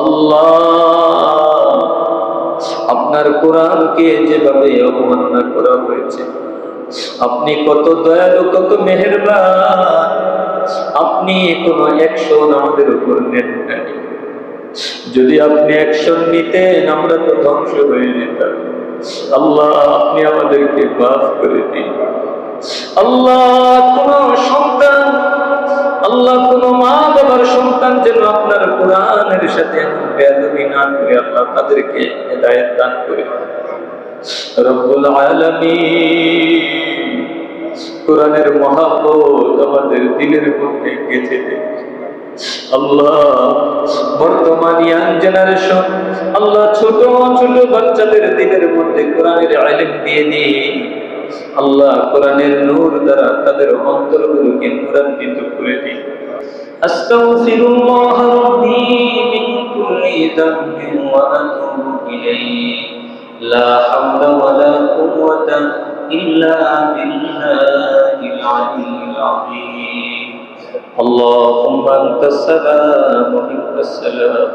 আল্লাহ, আপনার কোরআনকে যেভাবে অবমাননা করা হয়েছে, আপনি কত দয়ালু, কত মেহেরবান, আপনি কোনো অ্যাকশন আমাদের উপর নেন যদি আপনি অ্যাকশন নিতেন, আমরা তো ধ্বংস হয়ে যেতাম। আল্লাহ, আপনি আমাদেরকে মাফ করে দিন। আল্লাহ, কোন সন্তান, আল্লাহ সন্তান যেন আপনার কোরআনের সাথে বেয়াদবি না করে আল্লাহ তাদেরকে হেদায়েত দান করে। রব্বুল আলামিন কোরআনের মহাব্বত আমাদের দিলের মধ্যে দেয়। আল্লাহ, বর্তমান ইয়াং জেনারেশন, আল্লাহ ছোট ছোট বাচ্চাদের দিনের মধ্যে কোরআনের দিয়ে দিন আল্লাহ কোরআনের নূর দ্বারা তাদের অন্তরগুলোকে নূরান্বিত করে দিন أستغفر الله ربي من كل ذنب وأتوب إليه. لا حول ولا قوة إلا بالله العلي العظيم. اللهم أنت السلام ومنك السلام.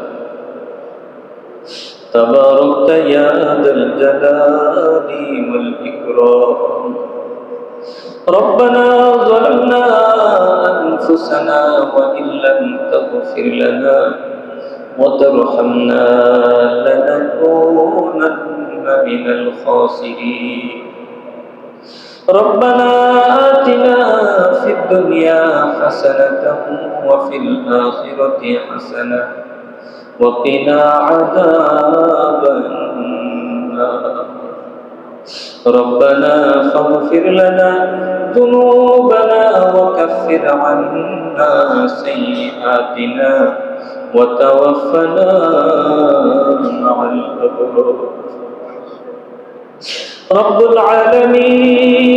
تباركت يا ذا الجلال والإكرام. ربنا ظلمنا أنفسنا وإن لم تغفر لنا وترحمنا لنكونن من الخاسرين. ربنا آتنا في الدنيا حسنة وفي الآخرة حسنة وقنا عذاب النار. ربنا فاغفر لنا ذنوبنا وكفر عنا سيئاتنا وتوفنا مع الأبرار رب العالمين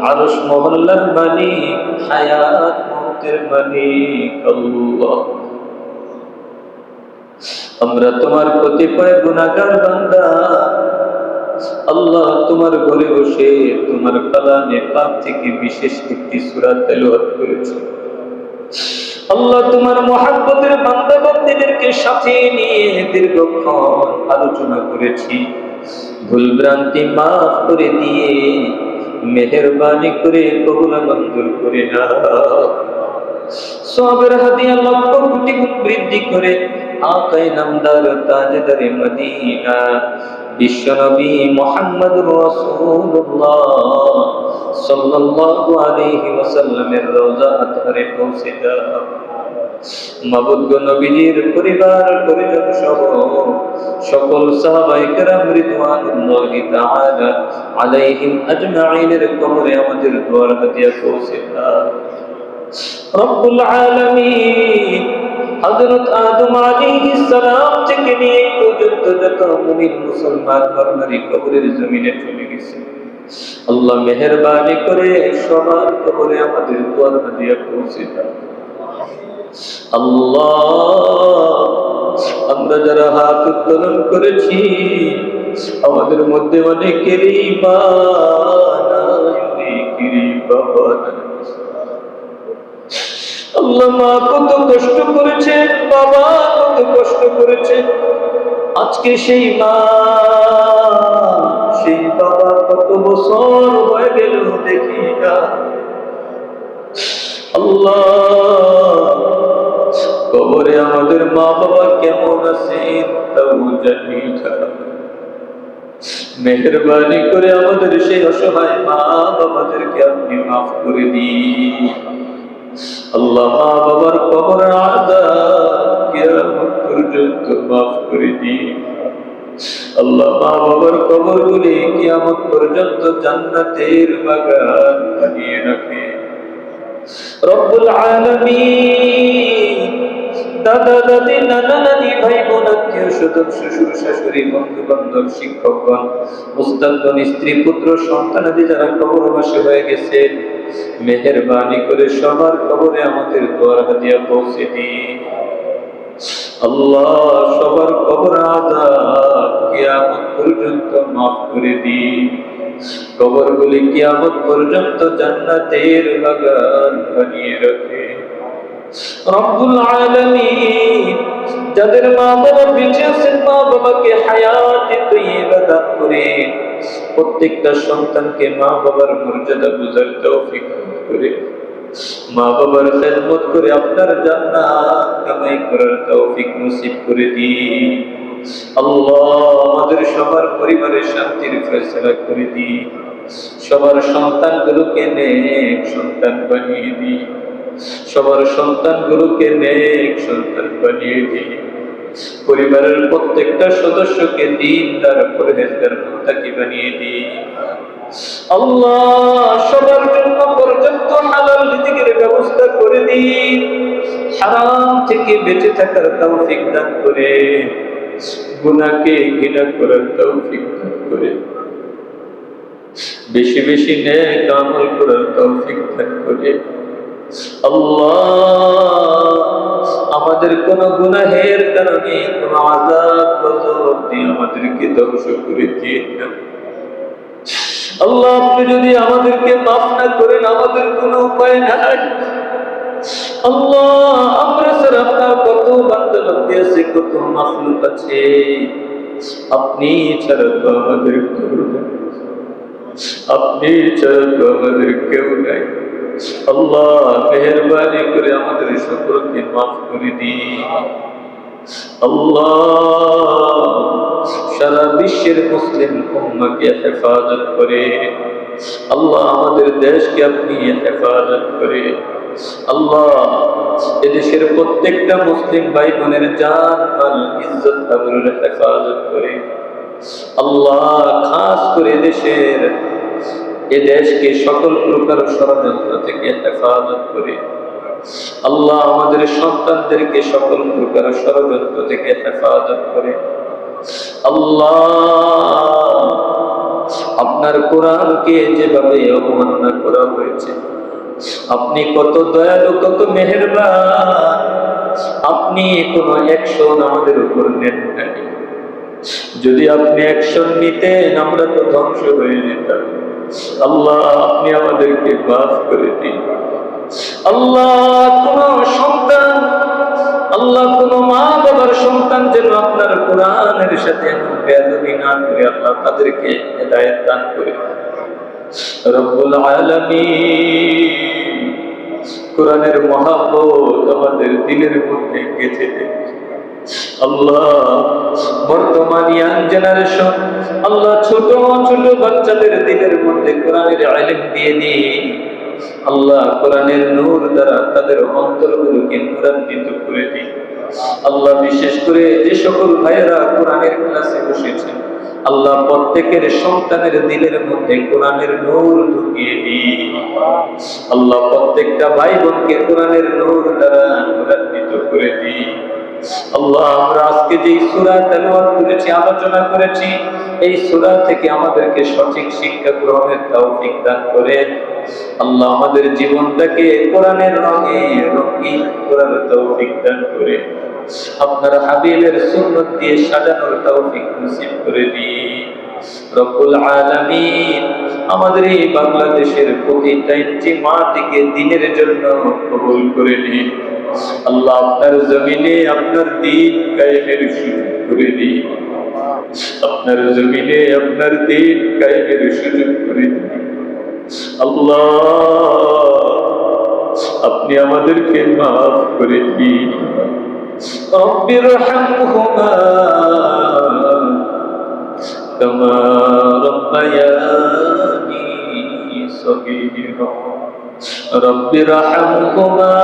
عرش মহল্লার মালিক হায়াত মৌতের মালিক আল্লাহ আমরা তোমার কতিপয় গুণাগার বান্দা আল্লাহ তোমার ঘরে বসে তোমার কালামে পাক থেকে বিশেষ একটি সূরা তেলাওয়াত করেছি। আল্লাহ তোমার মহাব্বতের বান্দা বান্দীদেরকে সাথে নিয়ে দীর্ঘক্ষণ আলোচনা করেছি। ভুল ভ্রান্তি মাফ করে দিয়ে মেহরবানি করে কবুলা মঞ্জুর করে না সবের হাদিয়া লক্ষ কোটি গুণ বৃদ্ধি করে আকাই নামদার তাজদারে মদিনা। বিশ্বনবী মোহাম্মদ রাসূলুল্লাহ সাল্লাল্লাহু আলাইহি ওয়াসাল্লামের রওজা আতহারে পৌঁছে দাও। মাবুদ নবীজির পরিবার, পরিজন সহ সকল সাহাবায়ে কেরাম রিদওয়ানুল্লাহি তাআলা আলাইহিম আজমাইনের কবরে আমাদের দোয়ার হাদিয়া পৌঁছে রব্বুল আলামিন হযরত আদম আলাইহিস সালাম থেকে নিয়ে পর্যন্ত যত মুমিন মুসলমান কবরের জমিনে চলে গেছে আল্লাহ মেহেরবানি করে সবার কবরে আমাদের দোয়ার পৌঁছে দাও আল্লাহ, আমরা যারা হাত উত্তোলন করেছি, আমাদের মধ্যে অনেকেরই অনেকেরই বাবা। আল্লাহ মা কত কষ্ট করেছে, বাবা কত কষ্ট করেছে। আজকে সেই মা, সেই বাবা কত বছর হয়ে গেল দেখি না। আল্লাহ, কবরে আমাদের মা বাবা কেমন আছে তাও জানি মেহরবানি করে আমাদের সেই অসহায় মা বাবাদেরকে আপনি মাফ করে দিন। আল্লাহ মা বাবার কবর কিয়ামত পর্যন্ত মাফ করে দিন। আল্লাহ বাবার কবর গুলি কিয়ামত পর্যন্ত জান্নাতের বাগান বানিয়ে রাখে। রব্বুল আলামিন দাদা দাদি নানা নানি ভাই বোন আত্মীয় স্বজন শ্বশুর শাশুড়ি বন্ধু বান্ধব শিক্ষকগণ স্ত্রী, পুত্র যারা কবরবাসী হয়ে গেছে মেহেরবানি করে সবার কবরে আমাদের দোয়ার হাদিয়া পৌঁছে দিন। আল্লাহ সবার কবর কিয়ামত পর্যন্ত মাফ করে দিন। কবরগুলি কিয়ামত পর্যন্ত জান্নাতের বাগান বানিয়ে রাখে। যাদের মা বাবা বেঁচে আছেন, মা বাবাকে হায়াতে তৈবা দান করে প্রত্যেকটা সন্তানকে মা বাবার মর্যাদা বুঝার তৌফিক দান করে, মা বাবার খেদমত করে আপনার জান্নাত কামাই করার তৌফিক নসিব করে দিন। আল্লাহ আমাদের সবার পরিবারের শান্তির ফেসলা করে দিন। সবার সন্তানগুলোকে নেক সন্তান বানিয়ে দিই সবার সন্তানগুলোকে নেক সন্তান বানিয়ে দিই। পরিবারের প্রত্যেকটা সদস্যকে দিন দ্বারা পরহেজগার মুত্তাকি বানিয়ে দিই। আল্লাহ সবার জন্য হালাল ব্যবস্থা করে দিন হারাম থেকে বেঁচে থাকার তৌফিক দান করে, গুনাহকে ঘৃণা করার তৌফিক দান করে। বেশি বেশি নেক আমল করার তৌফিক দান করে। আমাদের কোন গুনাহের কারণে, কোন আমাদেরকে ধ্বংস করে দিয়ে আল্লাহ, আপনি যদি আমাদেরকে মাফ না করেন, আমাদের কোনো উপায় নাই। আল্লাহ, আমরা স্যার আপনার কত বান্দা আছে, কত মাফলুক আছে। আপনি ছাড়া আমাদের কেউ আপনি ছাড়া তো আমাদের কেউ নাই। আল্লাহ, মেহরবানি করে আমাদের সকলকে মাফ করে আল্লাহ, সারা বিশ্বের মুসলিম উম্মাকে হেফাজত করে। আল্লাহ, আমাদের দেশকে আপনি হেফাজত করে। আল্লাহ, এদেশের প্রত্যেকটা মুসলিম ভাই বোনের জান, মাল, ইজ্জত আবরুর হেফাজত করে। আল্লাহ, খাস করে দেশের এ দেশকে সকল প্রকার ষড়যন্ত্র থেকে হেফাজত করে। আল্লাহ আমাদের সন্তানদেরকে সকল প্রকার ষড়যন্ত্র থেকে হেফাজত করে। আল্লাহ, আপনার কোরআনকে যেভাবে অবমাননা করা হয়েছে, আপনি কত দয়ালু, কত মেহেরবান। আপনি কোন অ্যাকশন আমাদের উপর নেন যদি আপনি অ্যাকশন নিতেন, আমরা তো ধ্বংস হয়ে যেতাম। আল্লাহ, আপনি আমাদেরকে মাফ করে দিন। আল্লাহ, কোন সন্তান, আল্লাহ, কোন মা বাবার সন্তান যেন আপনার কোরআনের সাথে না আল্লাহ তাদেরকে হেদায়ত দান করে রব্বুল আলামিন, কোরআনের মহাব্বত আমাদের দিলের মধ্যে গেঁথে দেয় আল্লাহ, বর্তমান ইয়াং জেনারেশন, আল্লাহ ছোট ছোট বাচ্চাদের দিনের মধ্যে কোরআনের দিয়ে আল্লাহ কোরআনের নূর দ্বারা তাদের অন্তরগুলোকে নূরান্বিত করে দিন আল্লাহ বিশেষ করে যে সকল ভাইয়েরা কোরআনের ক্লাসে বসেছেন, আল্লাহ প্রত্যেকের সন্তানের দিলের মধ্যে কোরআনের নূর ঢুকিয়ে দিন আল্লাহ প্রত্যেকটা ভাই বোনকে কোরআনের নূর দ্বারা নূরান্বিত করে দিন আল্লাহ, আমরা আজকে যে সূরা করেছি, আলোচনা করেছি, এই সূরা থেকে আমাদেরকে সঠিক শিক্ষা গ্রহণের তৌফিক দান করে আল্লাহ আমাদের জীবনটাকে কোরআনের রঙে রঙিন করার তৌফিক দান করে আপনার হাবিবের সুন্নত দিয়ে সাজানোর তৌফিক নসিব করে দিন। রব্বুল আলামিন আমাদের এই বাংলাদেশের প্রতিটা ইঞ্চি মাটিকে দিনের জন্য কবুল করে নিন। আল্লাহ আপনার জমিনে আপনার দিন কায়েমের সুযোগ করে দিন আপনার জমিনে আপনার দিন কায়েমের সুযোগ করে দিন আল্লাহ আপনি আমাদেরকে মাফ করে দিন رب ارحمهما كما ربياني صغيرا رب ارحمهما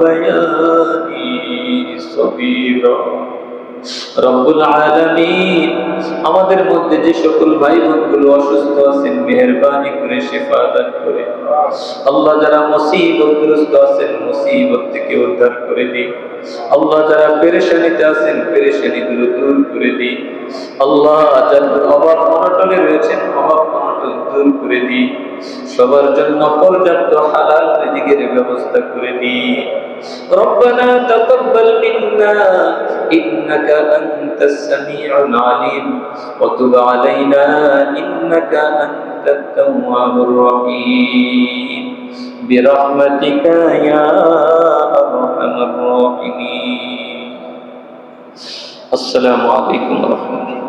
ربياني صغيرا রব্বুল আলামিন আমাদের মধ্যে যে সকল ভাই বোনগুলো অসুস্থ আছেন মেহেরবানি করে শেফা দান করে আল্লাহ যারা মুসিবতগ্রস্ত আছেন মুসিবত থেকে উদ্ধার করে দিন আল্লাহ যারা পেরেশানিতে আছেন পেরেশানিগুলো দূর করে দিন আল্লাহ যারা অভাব অনটনে রয়েছেন অভাব অনটন দূর করে দিন সবার জন্য পর্যাপ্ত হালাল রিজিকের ব্যবস্থা করে দিন ربنا تقبل منا إنك أنت السميع العليم. وتب علينا إنك أنت التواب الرحيم. برحمتك يا أرحم المؤمنين السلام عليكم ورحمة الله.